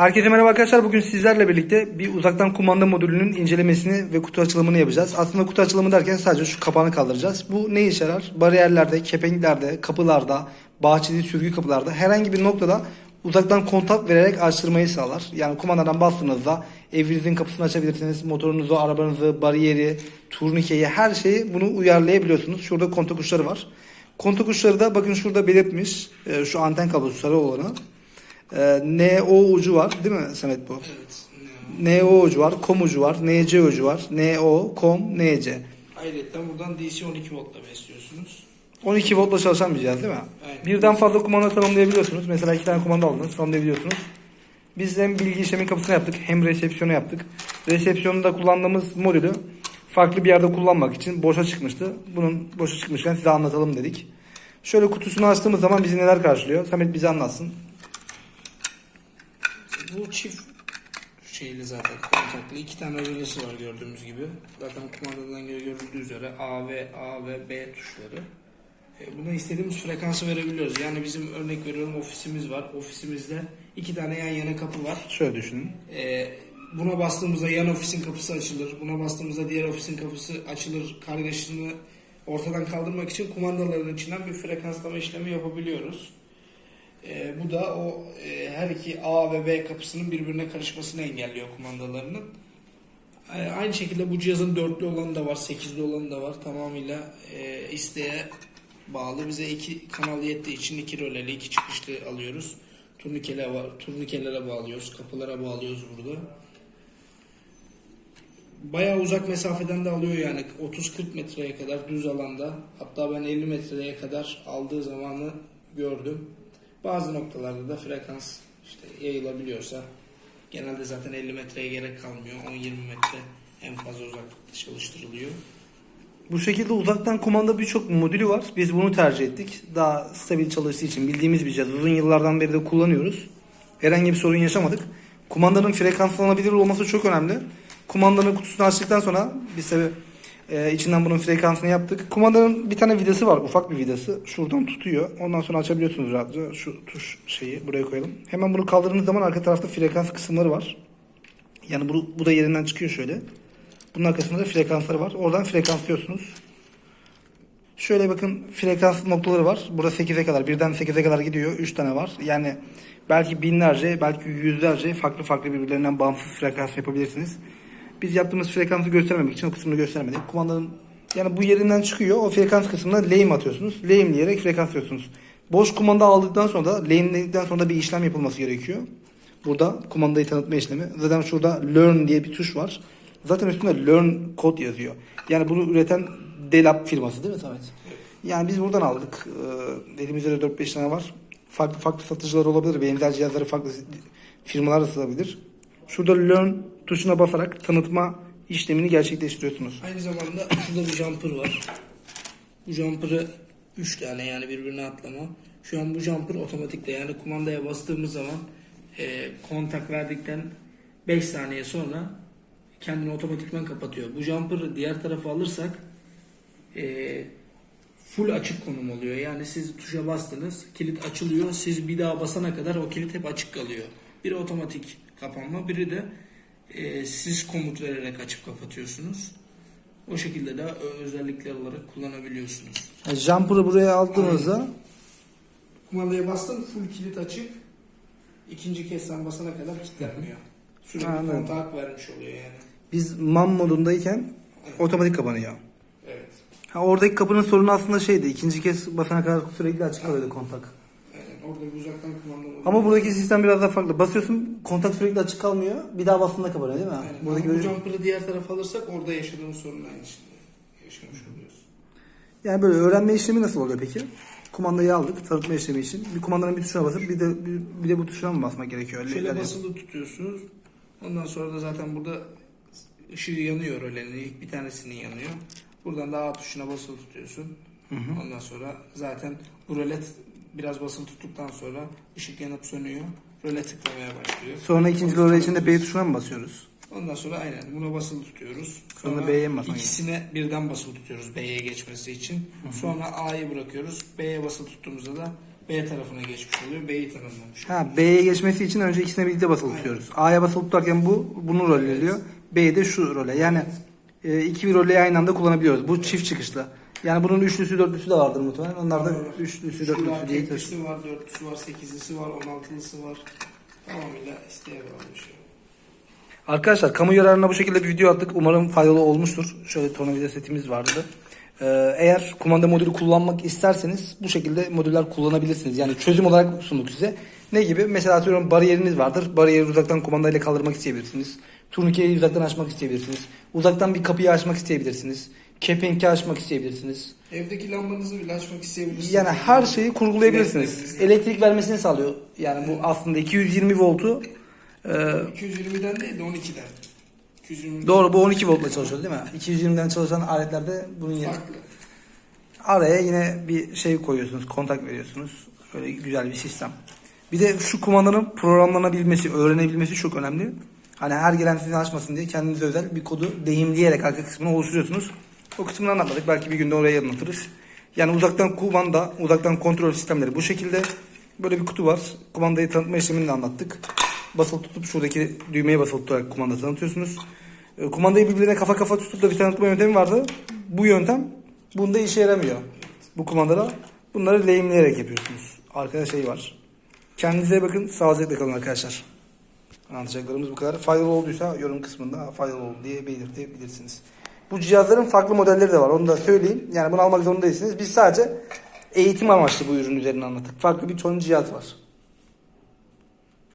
Herkese merhaba arkadaşlar. Bugün sizlerle birlikte bir uzaktan kumanda modülünün incelemesini ve kutu açılımını yapacağız. Aslında kutu açılımı derken sadece şu kapağını kaldıracağız. Bu ne işe yarar? Bariyerlerde, kepenklerde, kapılarda, bahçeli sürgü kapılarda herhangi bir noktada uzaktan kontak vererek açtırmayı sağlar. Yani kumandadan bastığınızda evinizin kapısını açabilirsiniz. Motorunuzu, arabanızı, bariyeri, turnikeyi her şeyi bunu uyarlayabiliyorsunuz. Şurada kontak uçları var. Kontak uçları da bakın şurada belirtmiş. Ee, Şu anten kablosu sarı olanı. Ee, NO ucu var değil mi Samet bu? Evet. NO ucu var, COM ucu var, NC ucu var. NO, COM, NC. Ayrıca buradan DC 12 voltla besliyorsunuz. 12 voltla çalışan bir cihaz değil mi? Aynen. Birden fazla kumanda tanımlayabiliyorsunuz. Mesela iki tane kumanda aldınız tanımlayabiliyorsunuz. Biz hem bilgi işlemi kapısını yaptık hem resepsiyonu yaptık. Resepsiyonda kullandığımız modülü farklı bir yerde kullanmak için boşa çıkmıştı. Bunun boşa çıkmışken size anlatalım dedik. Şöyle kutusunu açtığımız zaman bizi neler karşılıyor? Samet bize anlatsın. Bu çift şeyli zaten kontaklı. iki tane rölesi var gördüğümüz gibi. Zaten kumandadan görüldüğü üzere A ve A ve B tuşları. E, Buna istediğimiz frekansı verebiliyoruz. Yani bizim örnek veriyorum ofisimiz var. Ofisimizde iki tane yan yana kapı var. Şöyle düşünün. E, buna bastığımızda yan ofisin kapısı açılır. Buna bastığımızda diğer ofisin kapısı açılır. Kargaşasını ortadan kaldırmak için kumandaların içinden bir frekanslama işlemi yapabiliyoruz. E, bu da o e, her iki A ve B kapısının birbirine karışmasını engelliyor kumandalarının. E, aynı şekilde bu cihazın dörtlü olanı da var, sekizli olanı da var. Tamamıyla e, isteğe bağlı. Bize iki kanal yettiği için iki röleli, iki çıkışlı alıyoruz. Turnikeler var, turnikelere bağlıyoruz, kapılara bağlıyoruz burada. Bayağı uzak mesafeden de alıyor yani 30-40 metreye kadar düz alanda. Hatta ben 50 metreye kadar aldığı zamanı gördüm. Bazı noktalarda da frekans işte yayılabiliyorsa genelde zaten 50 metreye gerek kalmıyor. 10-20 metre en fazla uzaklıkta çalıştırılıyor. Bu şekilde uzaktan kumanda birçok modülü var. Biz bunu tercih ettik. Daha stabil çalıştığı için bildiğimiz bir cihaz. Uzun yıllardan beri de kullanıyoruz. Herhangi bir sorun yaşamadık. Kumandanın frekanslanabilir olması çok önemli. Kumandanın kutusunu açtıktan sonra biz tabi e, içinden bunun frekansını yaptık. Kumandanın bir tane vidası var. Ufak bir vidası. Şuradan tutuyor. Ondan sonra açabiliyorsunuz rahatça. Şu tuş şeyi buraya koyalım. Hemen bunu kaldırdığınız zaman arka tarafta frekans kısımları var. Yani bu, bu da yerinden çıkıyor şöyle. Bunun arkasında da frekansları var. Oradan frekanslıyorsunuz. Şöyle bakın frekans noktaları var. Burada 8'e kadar, birden 8'e kadar gidiyor. 3 tane var. Yani belki binlerce, belki yüzlerce farklı farklı birbirlerinden bağımsız frekans yapabilirsiniz. Biz yaptığımız frekansı göstermemek için o kısmını göstermedik. Kumandanın yani bu yerinden çıkıyor. O frekans kısmına lame atıyorsunuz. Lameleyerek frekanslıyorsunuz. Boş kumanda aldıktan sonra da lameledikten sonra da bir işlem yapılması gerekiyor. Burada kumandayı tanıtma işlemi. Zaten şurada learn diye bir tuş var. Zaten üstünde learn kod yazıyor. Yani bunu üreten Delap firması değil mi Samet? Yani biz buradan aldık. Ee, elimizde de 4-5 tane var. Farklı farklı satıcılar olabilir. Benzer cihazları farklı firmalar da satabilir. Şurada learn tuşuna basarak tanıtma işlemini gerçekleştiriyorsunuz. Aynı zamanda şurada bir jumper var. Bu jumper'ı 3 tane yani birbirine atlama. Şu an bu jumper otomatikte yani kumandaya bastığımız zaman e, kontak verdikten 5 saniye sonra kendini otomatikman kapatıyor. Bu jumper'ı diğer tarafa alırsak e, full açık konum oluyor. Yani siz tuşa bastınız, kilit açılıyor. Siz bir daha basana kadar o kilit hep açık kalıyor. Biri otomatik kapanma, biri de e, siz komut vererek açıp kapatıyorsunuz. O şekilde de özellikler olarak kullanabiliyorsunuz. Yani jumper'ı buraya aldığınızda Kumandaya bastın full kilit açık. İkinci kez sen basana kadar kilitlenmiyor. Sürekli Anladım. kontak vermiş oluyor yani. biz man modundayken otomatik kapanıyor. Evet. Ha, oradaki kapının sorunu aslında şeydi. ikinci kez basana kadar sürekli açık kalıyordu kontak. Orada uzaktan kumanda. Ama buradaki sistem biraz daha farklı. Basıyorsun kontak sürekli açık kalmıyor. Bir daha bastığında kapanıyor değil mi? Aynen. Buradaki bu böyle- jumper'ı diğer tarafa alırsak orada yaşadığımız sorunun aynısını yaşamış oluyoruz. Yani böyle öğrenme işlemi nasıl oluyor peki? Kumandayı aldık tanıtma işlemi için. Bir kumandanın bir tuşuna basıp bir de bir, bir de bu tuşuna mı basmak gerekiyor? Şöyle Yani- basılı tutuyorsunuz. Ondan sonra da zaten burada ışığı yanıyor öğlenin. İlk bir tanesinin yanıyor. Buradan da A tuşuna basılı tutuyorsun. Ondan sonra zaten bu rölet biraz basılı tuttuktan sonra ışık yanıp sönüyor. Röle tıklamaya başlıyor. Sonra ikinci lore için de B tuşuna mı basıyoruz? Ondan sonra aynen buna basılı tutuyoruz. Sonra B'ye mi basmak ikisine birden basılı tutuyoruz B'ye geçmesi için. Sonra A'yı bırakıyoruz. B'ye basılı tuttuğumuzda da B tarafına geçmiş oluyor. B'yi tanımlamış. Ha B'ye geçmesi için önce ikisine birlikte basılı tutuyoruz. A'ya basılı tutarken bu bunun rolü alıyor. B'ye de şu role. Yani e, iki bir rolü aynı anda kullanabiliyoruz. Bu çift çıkışlı. Yani bunun üçlüsü dörtlüsü de vardır muhtemelen. Onlar da üçlüsü Şurada dörtlüsü diye taşıyor. teklisi var, dörtlüsü var, sekizlisi var, on altılısı var. Tamamıyla isteğe bağlı bir şey. Arkadaşlar kamu yararına bu şekilde bir video attık. Umarım faydalı olmuştur. Şöyle tornavida setimiz vardı. Ee, eğer kumanda modülü kullanmak isterseniz bu şekilde modüller kullanabilirsiniz. Yani çözüm olarak sunduk size. Ne gibi? Mesela atıyorum bariyeriniz vardır. Bariyeri uzaktan kumandayla kaldırmak isteyebilirsiniz. Turnikeyi uzaktan açmak isteyebilirsiniz. Uzaktan bir kapıyı açmak isteyebilirsiniz. Kepenki açmak isteyebilirsiniz. Evdeki lambanızı bile açmak isteyebilirsiniz. Yani her şeyi kurgulayabilirsiniz. Elektrik- vermesini sağlıyor. Yani bu aslında 220 voltu e, 220'den değil de 12'den. 220'den Doğru bu 12 voltla çalışıyor değil mi? 220'den çalışan aletlerde bunun farklı. araya yine bir şey koyuyorsunuz, kontak veriyorsunuz. Böyle güzel bir sistem. Bir de şu kumandanın programlanabilmesi, öğrenebilmesi çok önemli. Hani her gelen sizin açmasın diye kendinize özel bir kodu deyimleyerek arka kısmını oluşturuyorsunuz. O kısmını anlatmadık. Belki bir günde oraya anlatırız. Yani uzaktan kumanda, uzaktan kontrol sistemleri bu şekilde. Böyle bir kutu var. Kumandayı tanıtma işlemini de anlattık. Basılı tutup şuradaki düğmeye basılı tutarak kumanda tanıtıyorsunuz. E, Kumandayı birbirine kafa kafa tutup da bir tanıtma yöntemi vardı. Bu yöntem bunda işe yaramıyor. Bu kumandada bunları lehimleyerek yapıyorsunuz. Arkada şey var. Kendinize bakın. Sağlıcakla kalın arkadaşlar. Anlatacaklarımız bu kadar. Faydalı olduysa yorum kısmında faydalı oldu diye belirtebilirsiniz. Bu cihazların farklı modelleri de var. Onu da söyleyeyim. Yani bunu almak zorunda değilsiniz. Biz sadece eğitim amaçlı bu ürün üzerine anlattık. Farklı bir ton cihaz var.